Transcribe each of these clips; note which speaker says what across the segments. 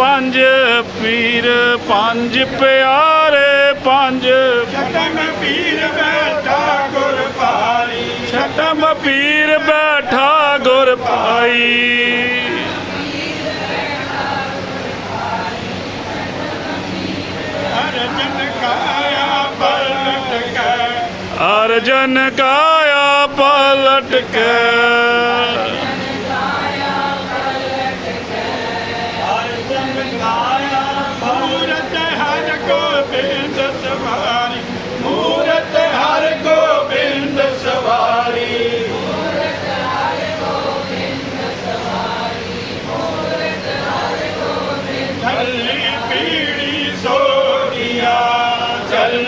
Speaker 1: ਪੰਜ ਪੀਰ ਪੰਜ ਪਿਆਰੇ ਪੰਜ
Speaker 2: ਛਟਮ ਪੀਰ ਬੈਠਾ ਗੁਰ ਭਾਰੀ।
Speaker 1: ਛਟਮ ਪੀਰ ਬੈਠਾ ਗੁਰ ਭਾਈ।
Speaker 2: ਅਰਜਨ ਕਾਇਆ ਪਲਟ ਕੇ।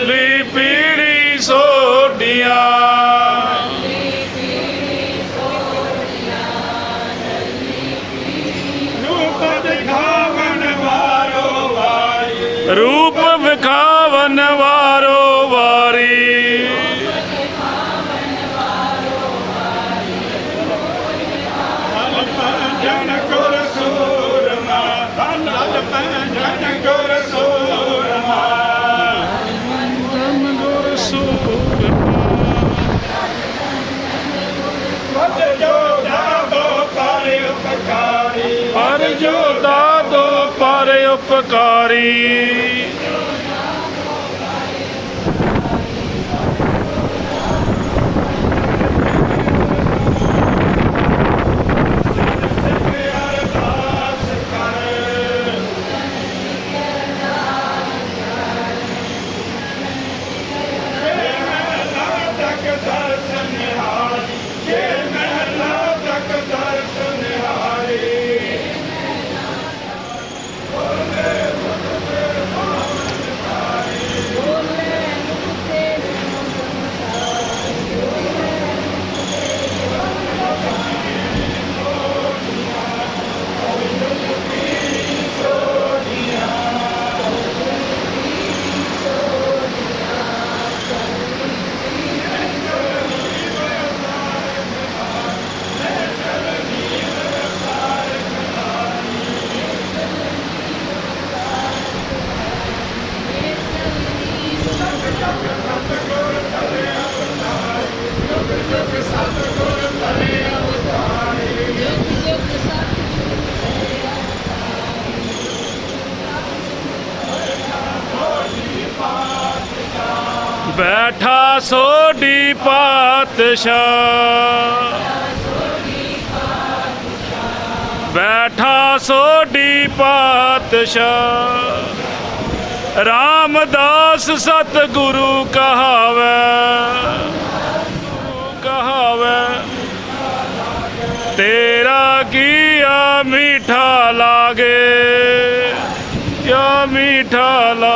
Speaker 2: ਚੱਲੀ ਪੀੜੀ
Speaker 1: ਸੋਡੀਆਂ
Speaker 2: ਰੂਪ
Speaker 1: ਵਿਖਾਵਨ ਵਾਰੀ
Speaker 2: ਗੁਰ
Speaker 1: ਸੂਰ
Speaker 2: ਵਦ ਜੋਦਾ ਦੋ ਪਾਰੇ ਉਪਕਾਰੀ
Speaker 1: ਪਰ ਜੋ ਦਾਦੋ ਪਰ ਉਪਕਾਰੀ ਬੈਠਾ ਸੋਢੀ ਪਾਤਸ਼ਾਹ। ਬੈਠਾ ਸੋਡੀ ਪਾਤਸ਼ਾਹ। ਰਾਮਦਾਸ ਸਤ ਗੁਰੂ ਕਹਾਵੇ ਗੁਰੂ ਕਹਾਵੇ, ਤੇਰਾ ਕੀਆ ਮੀਠਾ ਲਾਗੇ, ਕਿਆ ਮੀਠਾ ਲਾਗੇ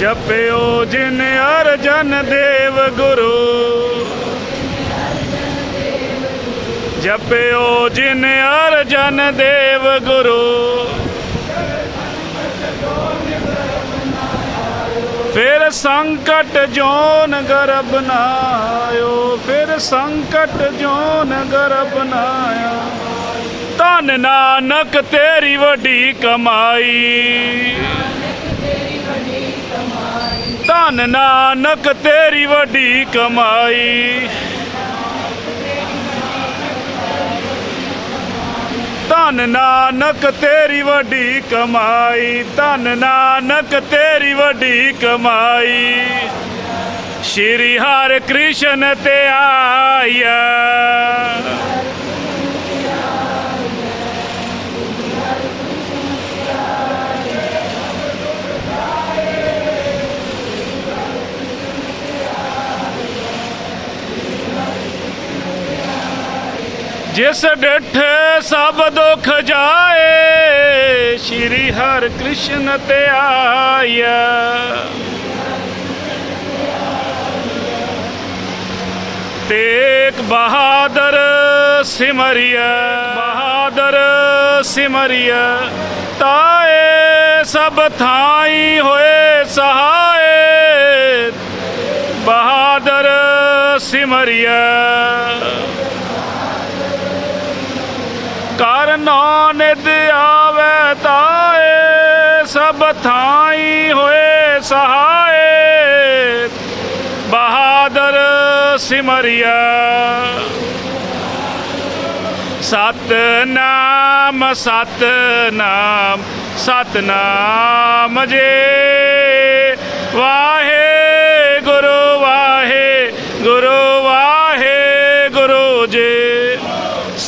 Speaker 1: ਜਪਿਓ ਜਿਨ ਅਰਜਨ ਦੇਵ ਗੁਰੂ। ਜਪਿਓ ਜਿਨ ਅਰਜਨ ਦੇਵ ਗੁਰੂ। ਫਿਰ ਸੰਕਟ ਜੋਨ ਗਰਬ ਨਾ ਆਇਓ ਫਿਰ ਸੰਕਟ ਜੋਨ ਗਰਬ ਨਾ ਆਇਆ ਧੰਨ ਨਾਨਕ ਤੇਰੀ ਵੱਡੀ ਕਮਾਈ। ਧੰਨ ਨਾਨਕ, ਤੇਰੀ ਵੱਡੀ ਕਮਾਈ। ਧੰਨ ਨਾਨਕ, ਤੇਰੀ ਵੱਡੀ ਕਮਾਈ। ਧੰਨ ਨਾਨਕ, ਤੇਰੀ ਵੱਡੀ ਕਮਾਈ। ਸ਼੍ਰੀ ਹਰਿ ਕ੍ਰਿਸ਼ਨ ਤੇ ਆਇਆ। ਜਿਸ ਡਿਠੇ ਸਭ ਦੁਖ ਜਾਏ, ਸ਼੍ਰੀ ਹਰਿ ਕ੍ਰਿਸ਼ਨ ਤੇ ਆਇਆ ਤੇਗ ਬਹਾਦਰ ਸਿਮਰਿਆ ਬਹਾਦਰ ਸਿਮਰਿਆ ਤਾਏ ਸਭ ਥਾਈ ਹੋਏ ਸਹਾਏ, ਬਹਾਦਰ ਸਿਮਰਿਆ ਕਰ ਨਾਨਿਦ ਆਵੇ ਤਾਏ, ਸਭ ਥਾਈ ਹੋਏ ਸਹਾਏ। ਬਹਾਦਰ ਸਿਮਰਿਆ। ਸਤਨਾਮ ਸਤਨਾਮ ਸਤਨਾਮ ਜੇ। ਵਾਹੇ ਗੁਰੂ ਵਾਹੇ ਗੁਰੂ ਵਾਹੇ ਗੁਰੂ ਜੇ।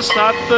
Speaker 1: ਸਤ